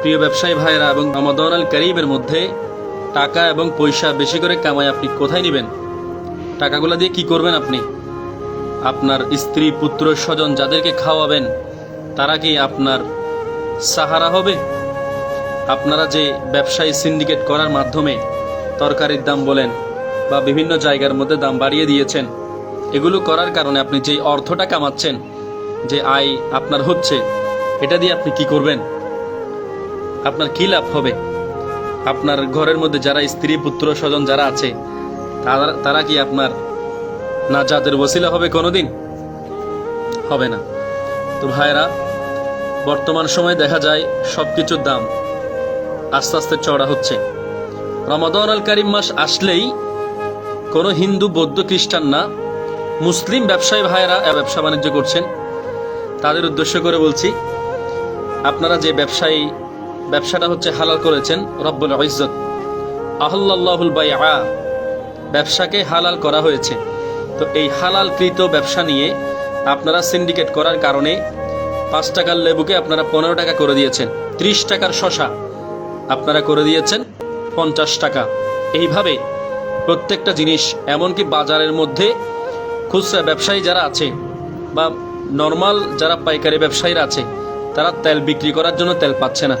প্রিয় ব্যবসায়ী ভাইয়েরা এবং রমাদান আল করিমের মধ্যে টাকা এবং পয়সা বেশি করে কামায় আপনি কোথায় নেবেন? টাকাগুলো দিয়ে কি করবেন আপনি? আপনার স্ত্রী, পুত্র, স্বজন যাদেরকে খাওয়াবেন, তারা কি আপনার সাহারা হবে? আপনারা যে ব্যবসায়ী সিন্ডিকেট করার মাধ্যমে তরকারির দাম বলেন বা বিভিন্ন জায়গার মধ্যে দাম বাড়িয়ে দিয়েছেন, এগুলো করার কারণে আপনি যে অর্থটা কামাচ্ছেন, যে আয় আপনার হচ্ছে, এটা দিয়ে আপনি কি করবেন? আপনার কি লাভ হবে? আপনার ঘরের মধ্যে যারা স্ত্রী, পুত্র, স্বজন যারা আছে, তারা তারা কি আপনার না যাদের ওসিলা হবে কোনোদিন? হবে না। তো ভাইরা বর্তমান সময়ে দেখা যায় সব কিছুর দাম আস্তে আস্তে চড়া হচ্ছে। রমাদান আল কারিম মাস আসলেই কোনো হিন্দু, বৌদ্ধ, খ্রিস্টান না, মুসলিম ব্যবসায়ী ভাইয়েরা ব্যবসা বাণিজ্য করছেন। তাদের উদ্দেশ্য করে বলছি, আপনারা যে ব্যবসায়ী ব্যবসাটা হচ্ছে হালাল করেছেন রব্বুল ইজ্জত। আহল্লাহুল বাই আ ব্যবসাকে হালাল করা হয়েছে। তো এই হালালকৃত ব্যবসা নিয়ে আপনারা সিন্ডিকেট করার কারণে পাঁচ টাকার লেবুকে আপনারা পনেরো টাকা করে দিয়েছেন। ত্রিশ টাকার শশা আপনারা করে দিয়েছেন পঞ্চাশ টাকা। এইভাবে প্রত্যেকটা জিনিস এমনকি বাজারের মধ্যে খুচরা ব্যবসায়ী যারা আছে বা নর্মাল যারা পাইকারি ব্যবসায়ীরা আছে, তারা তেল বিক্রি করার জন্য তেল পাচ্ছে না।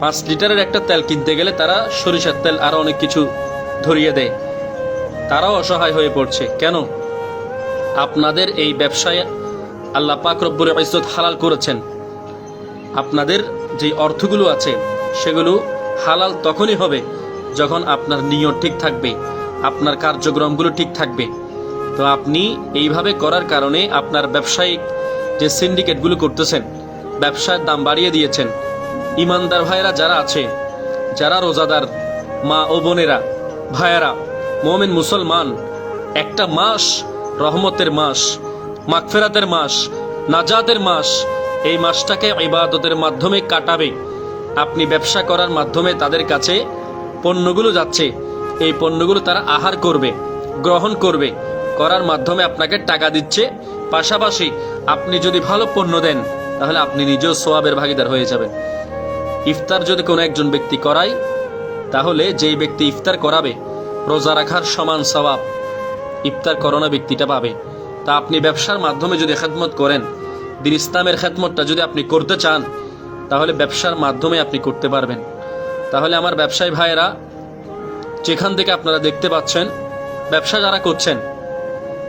পাঁচ লিটারের একটা তেল কিনতে গেলে তারা সরিষার তেল আরও অনেক কিছু ধরিয়ে দেয়। তারাও অসহায় হয়ে পড়ছে। কেন? আপনাদের এই ব্যবসায় আল্লাহ পাক রব্বুর ইজ্জত হালাল করেছেন। আপনাদের যে অর্থগুলো আছে, সেগুলো হালাল তখনই হবে যখন আপনার নিয়ত ঠিক থাকবে, আপনার কার্যক্রমগুলো ঠিক থাকবে। তো আপনি এইভাবে করার কারণে আপনার ব্যবসায়িক যে সিন্ডিকেটগুলো করতেছেন, ব্যবসার দাম বাড়িয়ে দিয়েছেন ইমানদার ভাইয়েরা যারা আছে, যারা রোজাদার মা ও বোনেরা, ভাইয়েরা, মোমেন মুসলমান, একটা মাস রহমতের মাস, মাগফেরাতের মাস, নাজাতের মাস, এই মাসটাকে ইবাদতের মাধ্যমে কাটাবে। আপনি ব্যবসা করার মাধ্যমে তাদের কাছে পণ্যগুলো যাচ্ছে, এই পণ্যগুলো তারা আহার করবে, গ্রহণ করবে, করার মাধ্যমে আপনাকে টাকা দিচ্ছে। পাশাপাশি আপনি যদি ভালো পণ্য দেন, তাহলে আপনি নিজেও সোয়াবের ভাগিদার হয়ে যাবেন। ইফতার যদি কোনো একজন ব্যক্তি করায়, তাহলে যেই ব্যক্তি ইফতার করাবে, রোজা রাখার সমান সবাব ইফতার করোনা ব্যক্তিটা পাবে। তা আপনি ব্যবসার মাধ্যমে যদি খেদমত করেন, দিন ইসলামের খেদমতটা যদি আপনি করতে চান, তাহলে ব্যবসার মাধ্যমে আপনি করতে পারবেন। তাহলে আমার ব্যবসায়ী ভাইয়েরা, যেখান থেকে আপনারা দেখতে পাচ্ছেন, ব্যবসা যারা করছেন,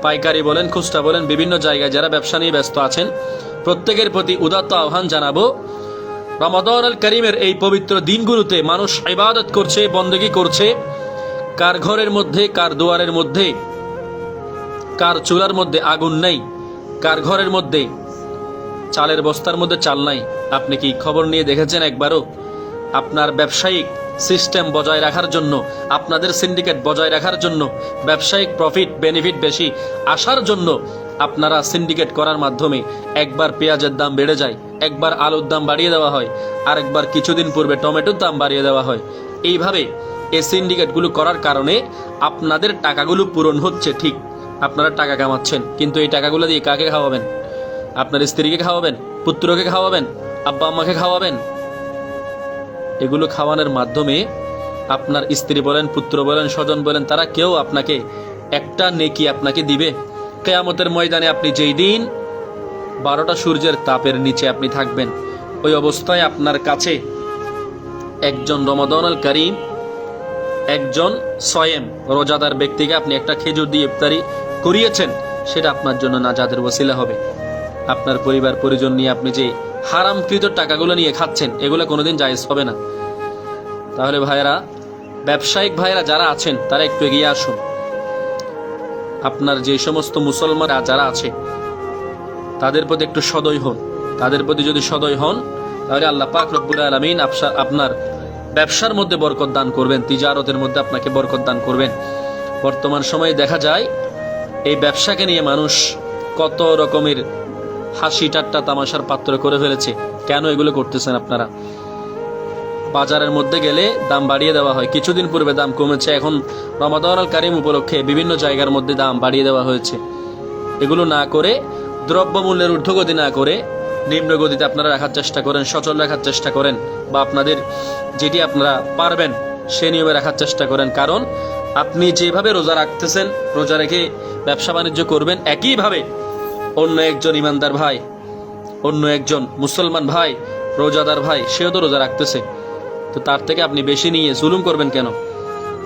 পাইকারি বলেন, খুচরা বলেন, বিভিন্ন জায়গায় যারা ব্যবসা নিয়ে ব্যস্ত আছেন, প্রত্যেকের প্রতি উদাত্ত আহ্বান জানাব রমাদান আল করিমের এই পবিত্র দিনগুলোতে মানুষ ইবাদত করছে, বন্দেগি করছে। কার ঘরের মধ্যে, কার দুয়ারের মধ্যে, কার চুলার মধ্যে আগুন নেই, কার ঘরের মধ্যে, চালের বস্তার মধ্যে চাল নাই। আপনি কি খবর নিয়ে দেখেছেন একবারও? আপনার ব্যবসায়িক সিস্টেম বজায় রাখার জন্য, আপনাদের সিন্ডিকেট বজায় রাখার জন্য, ব্যবসায়িক প্রফিট বেনিফিট বেশি আসার জন্য আপনারা সিন্ডিকেট করার মাধ্যমে একবার পেঁয়াজের দাম বেড়ে যায়, একবার আলুর দাম বাড়িয়ে দেওয়া হয়, আরেকবার কিছুদিন পূর্বে টমেটোর দাম বাড়িয়ে দেওয়া হয়। এইভাবে এই সিন্ডিকেটগুলো করার কারণে আপনাদের টাকাগুলো পূরণ হচ্ছে, ঠিক। আপনারা টাকা কামাচ্ছেন, কিন্তু এই টাকাগুলো দিয়ে কাকে খাওয়াবেন? আপনার স্ত্রীকে খাওয়াবেন, পুত্রকে খাওয়াবেন, আব্বা আম্মাকে খাওয়াবেন? এগুলো খাওয়ানোর মাধ্যমে আপনার স্ত্রী বলেন, পুত্র বলেন, স্বজন বলেন, তারা কেউ আপনাকে একটা নেকি আপনাকে দিবে? কেয়ামতের ময়দানে আপনি যেই দিন বারোটা সূর্যের তাপের নিচে আপনি থাকবেন, ওই অবস্থায় আপনার কাছে একজন রমাদান আল করিম, একজন সয়েম রোজাদার ব্যক্তিকে আপনি একটা খেজুর দিয়ে ইফতারি করিয়েছেন, সেটা আপনার জন্য নাজাদের ওসিলা হবে। আপনার পরিবার, পরিজন নিয়ে আপনি যে হারামকৃত টাকাগুলো নিয়ে খাচ্ছেন, এগুলো কোনোদিন জায়েজ হবে না। তাহলে ভাইয়েরা, ব্যবসায়িক ভাইয়েরা যারা আছেন, তারা একটু এগিয়ে আসুন। আপনার যে সমস্ত মুসলমানরা যারা আছে, তাদের প্রতি একটু সদয় হন। তাদের প্রতি যদি সদয় হন, তাহলে আল্লাহ পাক রব্বুল আলমিন আপনার ব্যবসার মধ্যে বরকত দান করবেন, তিজারতের মধ্যে আপনাকে বরকত দান করবেন। বর্তমান সময়ে দেখা যায়, এই ব্যবসাকে নিয়ে মানুষ কত রকমের হাসি ঠাট্টা তামাশার পাত্র করে ফেলেছে। কেন এগুলো করতেছেন আপনারা? বাজারের মধ্যে গেলে দাম বাড়িয়ে দেওয়া হয়। কিছুদিন পূর্বে দাম কমেছে, এখন রমাদান আল কারিম উপলক্ষে বিভিন্ন জায়গার মধ্যে দাম বাড়িয়ে দেওয়া হয়েছে। এগুলো না করে, দ্রব্যমূল্যের ঊর্ধ্বগতি না করে নিম্ন গতিতে আপনারা রাখার চেষ্টা করেন, সচল রাখার চেষ্টা করেন বা আপনাদের যেটি আপনারা পারবেন সে নিয়মে রাখার চেষ্টা করেন। কারণ আপনি যেভাবে রোজা রাখতেছেন, রোজা রেখে ব্যবসা বাণিজ্য করবেন, একইভাবে অন্য একজন ইমানদার ভাই, অন্য একজন মুসলমান ভাই, রোজাদার ভাই, সেও তো রোজা রাখতেছে। তো তার থেকে আপনি বেশি নিয়ে জুলুম করবেন কেন?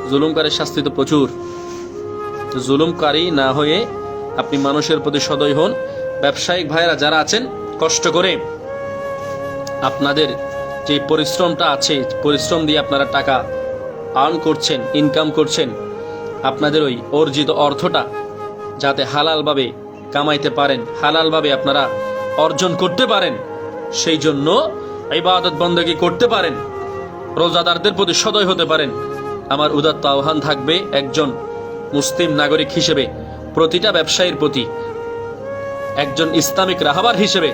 জুলুমকারীর শাস্তি তো প্রচুর। জুলুমকারী না হয়ে আপনি মানুষের প্রতি সদয় হন। ব্যবসায়িক ভাইরা যারা আছেন, কষ্ট করে আপনাদের যে পরিশ্রমটা আছে, পরিশ্রম দিয়ে আপনারা টাকা আর্ন করছেন ইনকাম করছেন, আপনাদের ওই অর্জিত অর্থটা যাতে হালালভাবে কামাইতে পারেন, হালালভাবে আপনারা অর্জন করতে পারেন, সেই জন্য ইবাদত বন্দী করতে পারেন। রোজাদারদের প্রতি সদয় হতে পারেন। আমার উদাত্ত আহ্বান থাকবে একজন মুসলিম নাগরিক হিসেবে, প্রতিটা ব্যবসায়ীর প্রতি। একজন ইসলামিক রাহাবার হিসেবে,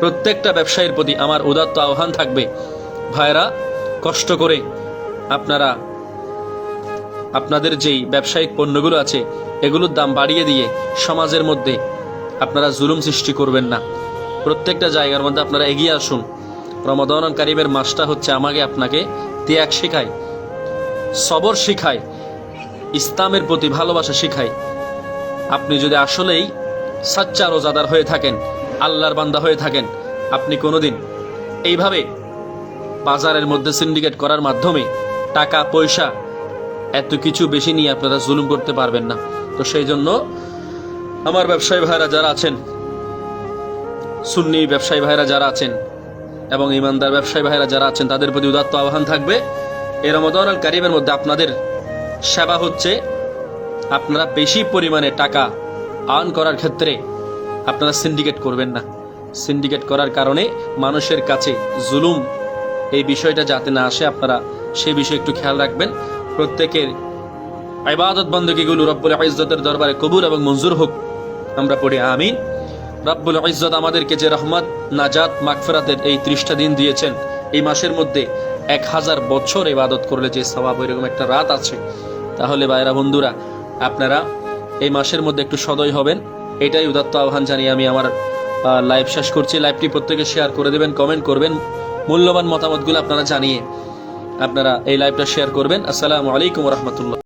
প্রত্যেকটা ব্যবসায়ীর প্রতি আমার উদাত্ত আহ্বান থাকবে। ভাইরা কষ্ট করে আপনারা, আপনাদের যেই ব্যবসায়িক পণ্যগুলো আছে, এগুলোর দাম বাড়িয়ে দিয়ে সমাজের মধ্যে আপনারা জুলুম সৃষ্টি করবেন না। প্রত্যেকটা জায়গার মধ্যে আপনারা এগিয়ে আসুন। রমাদন কারিমের মাসটা হচ্ছে আমাকে আপনাকে ত্যাগ শেখায়, সবর শিখায়, ইসলামের প্রতি ভালোবাসা শিখায়। আপনি যদি আসলেই সাচ্চা রোজাদার হয়ে থাকেন, আল্লাহর বান্দা হয়ে থাকেন, আপনি কোনোদিন এইভাবে বাজারের মধ্যে সিন্ডিকেট করার মাধ্যমে টাকা, পয়সা, এত কিছু বেশি নিয়ে আপনারা জুলুম করতে পারবেন না। তো সেই জন্য আমার ব্যবসায়ী ভাইরা যারা আছেন, সুন্নি ব্যবসায়ী ভাইরা যারা আছেন এবং ইমানদার ব্যবসায়ী ভাইরা যারা আছেন, তাদের প্রতি উদাত্ত আহ্বান থাকবে। এই রমদান আল কারিমের মধ্যে আপনাদের সেবা হচ্ছে, আপনারা বেশি পরিমাণে টাকা আর্ন করার ক্ষেত্রে আপনারা সিন্ডিকেট করবেন না। সিন্ডিকেট করার কারণে মানুষের কাছে জুলুম এই বিষয়টা যাতে না আসে, আপনারা সে বিষয়ে একটু খেয়াল রাখবেন। প্রত্যেকের ইবাদত বন্দীগুলো রব্বুল ইজ্জতের দরবারে কবুল এবং মঞ্জুর হোক। আমরা পড়ি আমিন। রব্বুল ইজ্জত আমাদেরকে যে রহমত, নাজাত, মাগফিরাতের এই ত্রিশটা দিন দিয়েছেন, এই মাসের মধ্যে এক হাজার বছর ইবাদত করলে যে সবাব এরকম একটা রাত আছে। তাহলে ভাইরা বন্ধুরা, আপনারা এই মাসের মধ্যে একটু সদয় হবেন। এটাই উদাত্ত আহ্বান জানিয়ে আমি আমার লাইভ শেষ করছি। লাইভটি প্রত্যেকে শেয়ার করে দেবেন কমেন্ট করবেন। মূল্যবান মতামতগুলো আপনারা জানিয়ে আপনারা এই লাইভটা শেয়ার করবেন। আসসালামু আলাইকুম রহমতুল্লাহ।